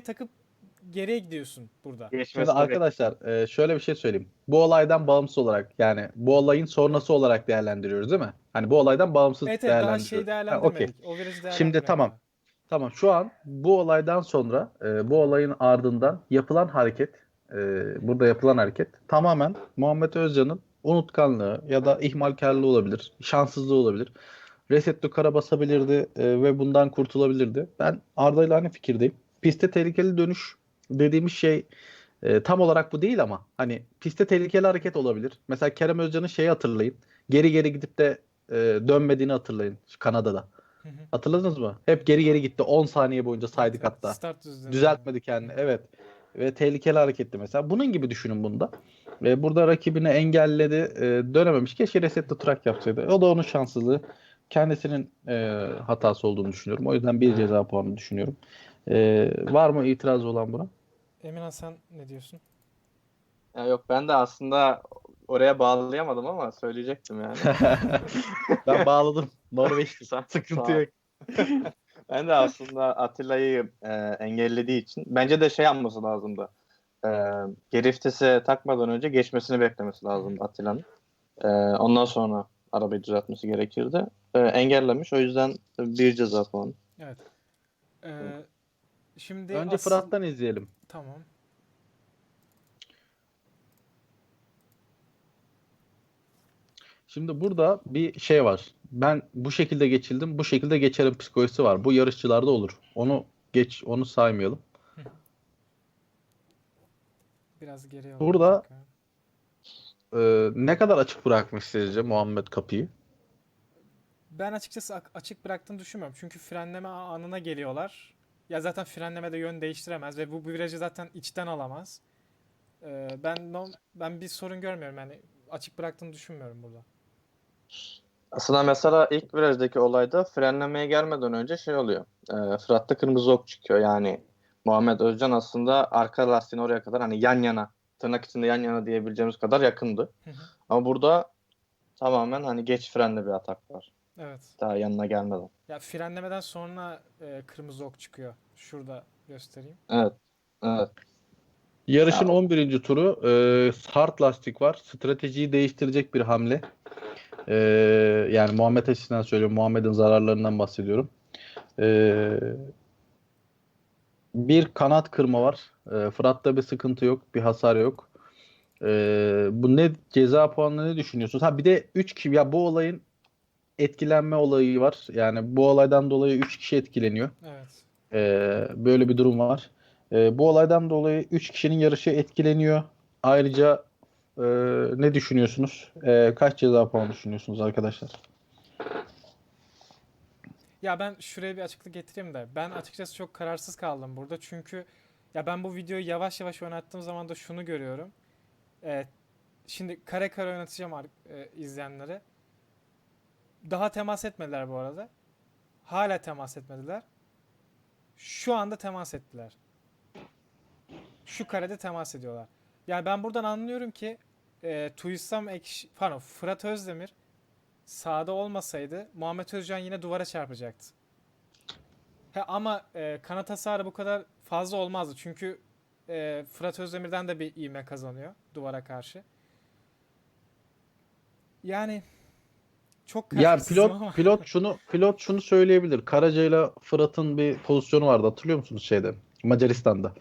takıp geriye gidiyorsun burada. Şimdi arkadaşlar e, şöyle bir şey söyleyeyim. Bu olaydan bağımsız olarak yani bu olayın sonrası olarak değerlendiriyoruz değil mi? Hani bu olaydan bağımsız Evet evet daha değerlendiriyoruz. şey Ha, değerlendirmedik. okey. O virajı Şimdi değerlendirmedik tamam. Tamam şu an bu olaydan sonra e, bu olayın ardından yapılan hareket e, burada yapılan hareket tamamen Muhammed Özcan'ın unutkanlığı ya da ihmalkarlığı olabilir, şanssızlığı olabilir. Reset kara basabilirdi e, ve bundan kurtulabilirdi. Ben Arda ile aynı fikirdeyim. Piste tehlikeli dönüş dediğimiz şey e, tam olarak bu değil ama hani piste tehlikeli hareket olabilir. Mesela Kerem Özcan'ın şeyi hatırlayın. Geri geri gidip de e, dönmediğini hatırlayın Kanada'da. Hı hı. Hatırladınız mı? Hep geri geri gitti. 10 saniye boyunca saydık Evet, hatta. Düzeltmedi kendini. Evet. Ve tehlikeli hareketti mesela. Bunun gibi düşünün bunda. Ve burada rakibini engelledi. e, dönememiş. Keşke resetli track yapsaydı. O da onun şanssızlığı. Kendisinin e, hatası olduğunu düşünüyorum. O yüzden bir ceza puanı düşünüyorum. E, var mı itiraz olan buna? Emin Hasan ne diyorsun? Ya yok ben de aslında oraya bağlayamadım ama söyleyecektim yani. ben bağladım. Norveçli. Sıkıntı yok. Ben de aslında Atilla'yı e, engellediği için bence de şey yapması lazımdı. E, geri vitese takmadan önce geçmesini beklemesi lazımdı Atilla'nın. E, ondan sonra arabayı düzeltmesi gerekirdi. E, engellemiş. O yüzden bir ceza puanı. Evet. Ee, şimdi Önce asıl- Fırat'tan izleyelim. Tamam. Şimdi burada bir şey var. Ben bu şekilde geçildim, bu şekilde geçerim psikolojisi var. Bu yarışçılarda olur. Onu geç, onu saymayalım. Biraz geriye alalım Burada-. Ee, ne kadar açık bırakmış sizce Muhammed kapıyı? Ben açıkçası açık bıraktığını düşünmüyorum. Çünkü frenleme anına geliyorlar. Ya zaten frenlemede yön değiştiremez ve bu, bu virajı zaten içten alamaz. Ee, ben no- ben bir sorun görmüyorum yani açık bıraktığını düşünmüyorum burada. Aslında mesela ilk virajdaki olayda frenlemeye gelmeden önce şey oluyor. E, Fırat'ta kırmızı ok çıkıyor. Yani Muhammed Özcan aslında arka lastiğin oraya kadar hani yan yana tırnak içinde yan yana diyebileceğimiz kadar yakındı. Hı hı. Ama burada tamamen hani geç frenli bir atak var. Evet. Daha yanına gelmeden. Ya frenlemeden sonra e, kırmızı ok çıkıyor. Şurada göstereyim. Evet. Evet. Yarışın Ya- 11. turu e, hard lastik var. Stratejiyi değiştirecek bir hamle. E, yani Muhammed açısından söylüyorum. Muhammed'in zararlarından bahsediyorum. E, bir kanat kırma var. E, Fırat'ta bir sıkıntı yok. Bir hasar yok. E, bu ne ceza puanını ne düşünüyorsunuz? Ha bir de 3 kişi ya bu olayın etkilenme olayı var. Yani bu olaydan dolayı 3 kişi etkileniyor. Evet. Ee, böyle bir durum var. Ee, bu olaydan dolayı 3 kişinin yarışı etkileniyor. Ayrıca e, ne düşünüyorsunuz? Ee, kaç ceza puanı düşünüyorsunuz arkadaşlar? Ya ben şuraya bir açıklık getireyim de ben açıkçası çok kararsız kaldım burada çünkü ya ben bu videoyu yavaş yavaş oynattığım zaman da şunu görüyorum. Ee, şimdi kare kare oynatacağım e, izleyenlere. Daha temas etmediler bu arada. Hala temas etmediler. Şu anda temas ettiler. Şu karede temas ediyorlar. Yani ben buradan anlıyorum ki e, Tuysam Ekş, pardon Fırat Özdemir sağda olmasaydı Muhammed Özcan yine duvara çarpacaktı. He, ama e, kanat hasarı bu kadar fazla olmazdı. Çünkü e, Fırat Özdemir'den de bir ivme kazanıyor duvara karşı. Yani çok Ya pilot ama. pilot şunu pilot şunu söyleyebilir. Karaca ile Fırat'ın bir pozisyonu vardı hatırlıyor musunuz şeyde Macaristan'da.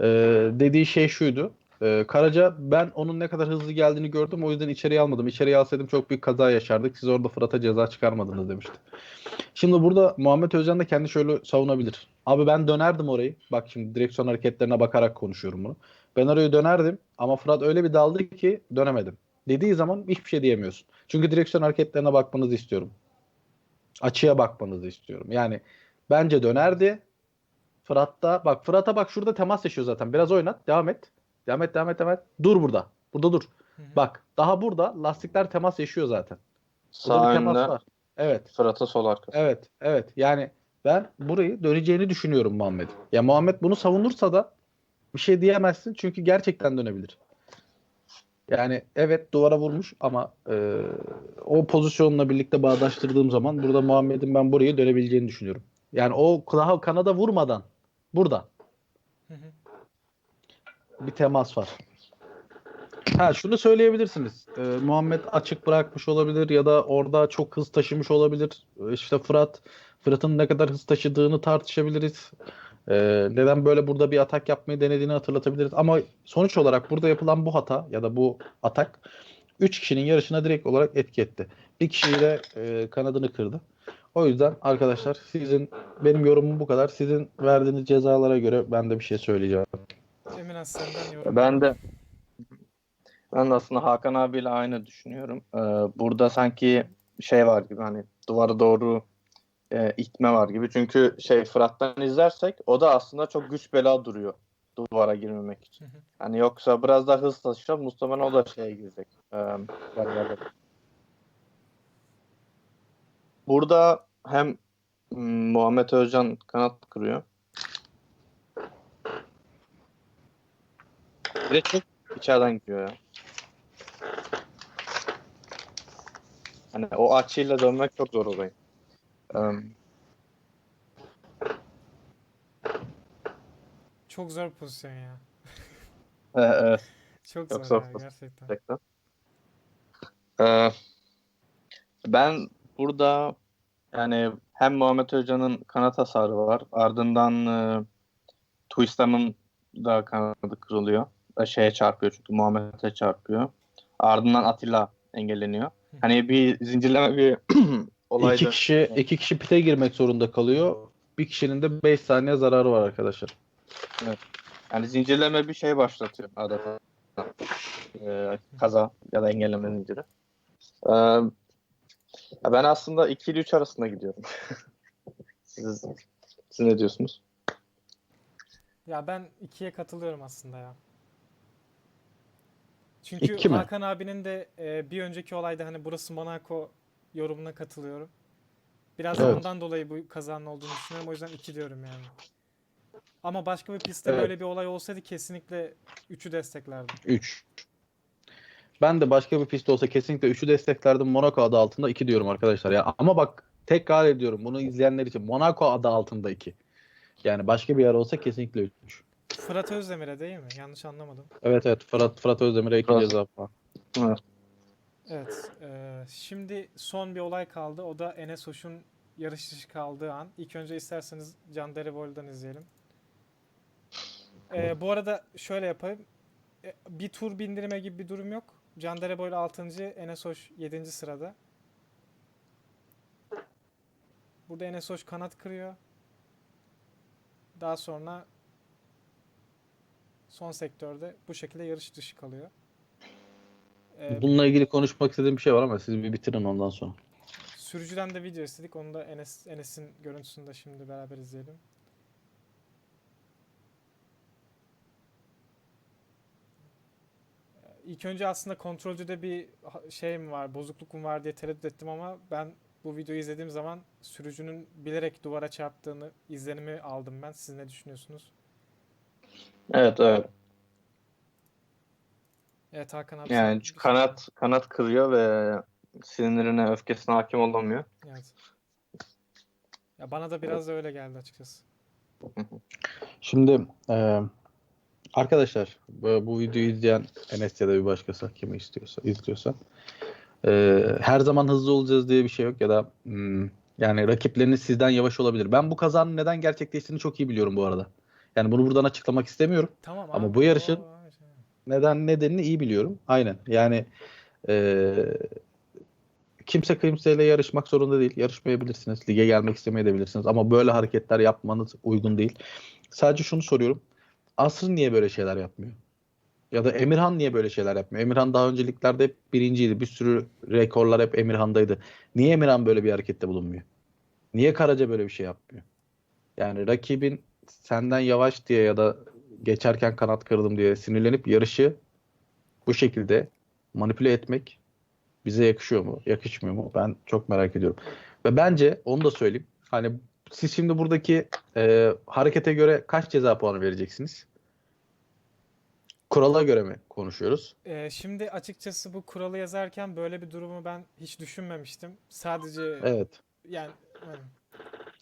Ee, dediği şey şuydu. Ee, Karaca ben onun ne kadar hızlı geldiğini gördüm o yüzden içeriye almadım. İçeriye alsaydım çok büyük kaza yaşardık. Siz orada Fırat'a ceza çıkarmadınız demişti. Şimdi burada Muhammed Özcan da kendi şöyle savunabilir. Abi ben dönerdim orayı. Bak şimdi direksiyon hareketlerine bakarak konuşuyorum bunu. Ben orayı dönerdim ama Fırat öyle bir daldı ki dönemedim. Dediği zaman hiçbir şey diyemiyorsun. Çünkü direksiyon hareketlerine bakmanızı istiyorum. Açıya bakmanızı istiyorum. Yani bence dönerdi. Fırat'ta bak Fırat'a bak şurada temas yaşıyor zaten. Biraz oynat. Devam et. Devam et, devam et, devam et. Dur burada. Burada dur. Hı hı. Bak daha burada lastikler temas yaşıyor zaten. Burada Sağ bir temas var. Evet. Fırat'a sol arkası. Evet, evet. Yani ben burayı döneceğini düşünüyorum Muhammed'in. Ya Muhammed bunu savunursa da bir şey diyemezsin çünkü gerçekten dönebilir. Yani evet duvara vurmuş ama e, o pozisyonla birlikte bağdaştırdığım zaman burada Muhammed'in ben burayı dönebileceğini düşünüyorum. Yani o daha kanada vurmadan burada Hı hı. bir temas var. Ha şunu söyleyebilirsiniz. Ee, Muhammed açık bırakmış olabilir ya da orada çok hız taşımış olabilir. Ee, İşte Fırat, Fırat'ın ne kadar hız taşıdığını tartışabiliriz. Ee, neden böyle burada bir atak yapmayı denediğini hatırlatabiliriz. Ama sonuç olarak burada yapılan bu hata ya da bu atak 3 kişinin yarışına direkt olarak etki etti. Bir kişiyi de e, kanadını kırdı. O yüzden arkadaşlar sizin benim yorumum bu kadar. Sizin verdiğiniz cezalara göre ben de bir şey söyleyeceğim. Senden yorum. Ben de ben de aslında Hakan abiyle aynı düşünüyorum. Ee, burada sanki şey var gibi hani duvara doğru e, itme var gibi. Çünkü şey Fırat'tan izlersek o da aslında çok güç bela duruyor duvara girmemek için. Hani yoksa biraz daha hız taşıyacak muhtemelen o da şeye girecek. Ee, bariyerlere. Burada hem mm, Muhammed Özcan kanat kırıyor. Bir de çok içeriden gidiyor ya. Hani o açıyla dönmek çok zor orayı. Ee, Çok zor pozisyon ya. evet. Çok, Çok zor zor ya, pozisyon. gerçekten. Gerçekten. Ee, ben burada yani hem Muhammed Hoca'nın kanat hasarı var. Ardından e, Twistam'ın da kanadı kırılıyor. E, Şeye çarpıyor çünkü Muhammed'e çarpıyor. Ardından Atilla engelleniyor. Hani bir zincirleme bir olayda. İki kişi iki kişi pite girmek zorunda kalıyor. Bir kişinin de 5 saniye zararı var arkadaşlar. Yani zincirleme bir şey başlatıyor adeta. Ee, kaza ya da engelleme zinciri. Ee, ben aslında 2 ile 3 arasında gidiyorum. siz, siz ne diyorsunuz? Ya ben ikiye katılıyorum aslında ya. Çünkü İki mi? Hakan abinin de e, bir önceki olayda hani burası Monaco yorumuna katılıyorum. Biraz Evet. ondan dolayı bu kazanın olduğunu düşünüyorum. O yüzden iki diyorum yani. Ama başka bir pistte Evet. böyle bir olay olsaydı kesinlikle 3'ü desteklerdim. 3. Ben de başka bir pist olsa kesinlikle 3'ü desteklerdim. Monaco adı altında 2 diyorum arkadaşlar. Ya ama bak tekrar ediyorum bunu izleyenler için Monaco adı altında 2. Yani başka bir yer olsa kesinlikle 3. Fırat Özdemir'e değil mi? Yanlış anlamadım. Evet evet Fırat Fırat Özdemir'e 2 Fırat. ceza puan. Evet. Evet. e, şimdi son bir olay kaldı. O da Enes Hoş'un yarış dışı kaldığı an. İlk önce isterseniz Can Derevol'dan izleyelim. E, bu arada şöyle yapayım. E, bir tur bindirme gibi bir durum yok. Can Derebol 6. Enes Hoş 7. sırada. Burada Enes Hoş kanat kırıyor. Daha sonra son sektörde bu şekilde yarış dışı kalıyor. E, Bununla ilgili konuşmak istediğim bir şey var ama siz bir bitirin ondan sonra. Sürücüden de video istedik. Onu da Enes Enes'in görüntüsünü de şimdi beraber izleyelim. İlk önce aslında kontrolcüde bir şey mi var, bozukluk mu var diye tereddüt ettim ama ben bu videoyu izlediğim zaman sürücünün bilerek duvara çarptığını izlenimi aldım ben. Siz ne düşünüyorsunuz? Evet evet. Evet Hakan abi. sen Yani şey- kanat kanat kırıyor ve sinirine öfkesine hakim olamıyor. Evet. Ya bana da biraz da öyle geldi açıkçası. Şimdi e, arkadaşlar bu, bu videoyu izleyen Enes ya da bir başkası kimi istiyorsa izliyorsa e, her zaman hızlı olacağız diye bir şey yok ya da hmm, yani rakipleriniz sizden yavaş olabilir. Ben bu kazanın neden gerçekleştiğini çok iyi biliyorum bu arada. Yani bunu buradan açıklamak istemiyorum. Tamam Ama abi, bu yarışın- o- Neden nedenini iyi biliyorum. Aynen. Yani e, kimse kimseyle yarışmak zorunda değil. Yarışmayabilirsiniz. Lige gelmek istemeyebilirsiniz. Ama böyle hareketler yapmanız uygun değil. Sadece şunu soruyorum. Asrın niye böyle şeyler yapmıyor? Ya da Emirhan niye böyle şeyler yapmıyor? Emirhan daha önceliklerde hep birinciydi. Bir sürü rekorlar hep Emirhan'daydı. Niye Emirhan böyle bir harekette bulunmuyor? Niye Karaca böyle bir şey yapmıyor? Yani rakibin senden yavaş diye ya da geçerken kanat kırdım diye sinirlenip yarışı bu şekilde manipüle etmek bize yakışıyor mu? Yakışmıyor mu? Ben çok merak ediyorum. Ve bence onu da söyleyeyim. Hani siz şimdi buradaki e, harekete göre kaç ceza puanı vereceksiniz? Kurala göre mi konuşuyoruz? Ee, şimdi açıkçası bu kuralı yazarken böyle bir durumu ben hiç düşünmemiştim. Sadece Evet. yani hani,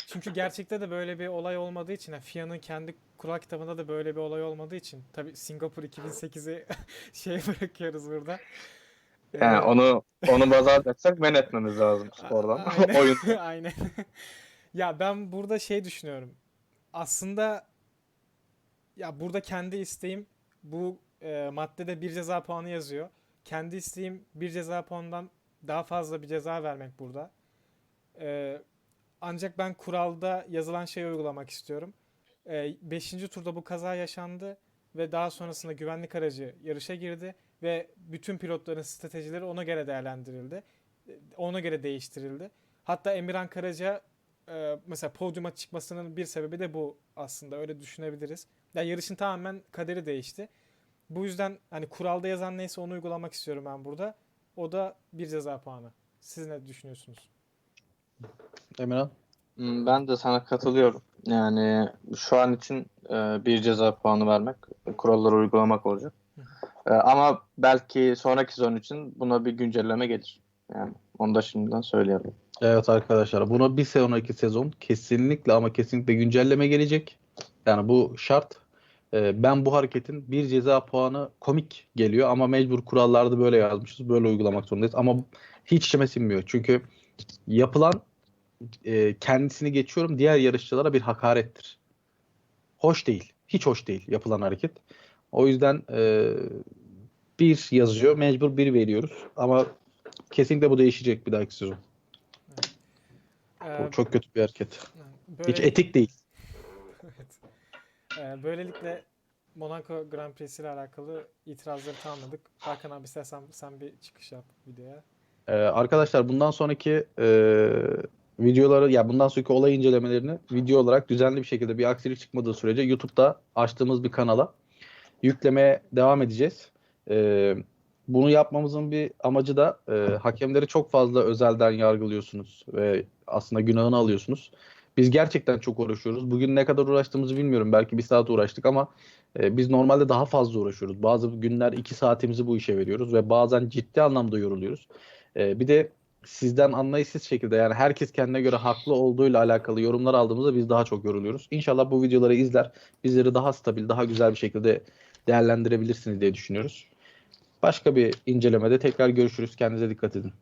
çünkü gerçekte de böyle bir olay olmadığı için yani FIA'nın kendi kural kitabında da böyle bir olay olmadığı için tabii Singapur 2008'i şey bırakıyoruz burada. Yani Ee, onu onu baz alacaksak men etmemiz lazım spordan. Aynen. Oyun. Aynen. ya ben burada şey düşünüyorum. Aslında ya burada kendi isteğim bu e, maddede bir ceza puanı yazıyor. Kendi isteğim bir ceza puanından daha fazla bir ceza vermek burada. E, ancak ben kuralda yazılan şeyi uygulamak istiyorum. 5. turda bu kaza yaşandı ve daha sonrasında güvenlik aracı yarışa girdi ve bütün pilotların stratejileri ona göre değerlendirildi. E, Ona göre değiştirildi. Hatta Emirhan Karaca e, mesela podyuma çıkmasının bir sebebi de bu aslında öyle düşünebiliriz. Ya yarışın tamamen kaderi değişti. Bu yüzden hani kuralda yazan neyse onu uygulamak istiyorum ben burada. O da bir ceza puanı. Siz ne düşünüyorsunuz? Emirhan? Hmm, Ben de sana katılıyorum. Yani şu an için e, bir ceza puanı vermek, kuralları uygulamak olacak. E, ama belki sonraki sezon için buna bir güncelleme gelir. Yani onu da şimdiden söyleyelim. Evet arkadaşlar buna bir sonraki sezon kesinlikle ama kesinlikle güncelleme gelecek. Yani bu şart. Ee, ben bu hareketin bir ceza puanı komik geliyor ama mecbur kurallarda böyle yazmışız. Böyle uygulamak zorundayız. Ama hiç içime sinmiyor. Çünkü yapılan e, kendisini geçiyorum diğer yarışçılara bir hakarettir. Hoş değil. Hiç hoş değil yapılan hareket. O yüzden e, bir yazıyor. Mecbur bir veriyoruz. Ama kesinlikle bu değişecek bir dahaki sezon. Ee, Bu çok kötü bir hareket. böyle- Hiç etik değil. Evet. Ee, böylelikle Monaco Grand Prix ile alakalı itirazları tamamladık. Hakan abi istersen sen bir çıkış yap videoya. Ee, arkadaşlar bundan sonraki e, videoları ya bundan sonraki olay incelemelerini video olarak düzenli bir şekilde bir aksilik çıkmadığı sürece YouTube'da açtığımız bir kanala yüklemeye devam edeceğiz. Ee, bunu yapmamızın bir amacı da e, hakemleri çok fazla özelden yargılıyorsunuz ve aslında günahını alıyorsunuz. Biz gerçekten çok uğraşıyoruz. Bugün ne kadar uğraştığımızı bilmiyorum. Belki bir saat uğraştık ama e, biz normalde daha fazla uğraşıyoruz. Bazı günler iki saatimizi bu işe veriyoruz ve bazen ciddi anlamda yoruluyoruz. Ee, bir de sizden anlayışsız şekilde yani herkes kendine göre haklı olduğuyla alakalı yorumlar aldığımızda biz daha çok yoruluyoruz. İnşallah bu videoları izler, bizleri daha stabil, daha güzel bir şekilde değerlendirebilirsiniz diye düşünüyoruz. Başka bir incelemede tekrar görüşürüz. Kendinize dikkat edin.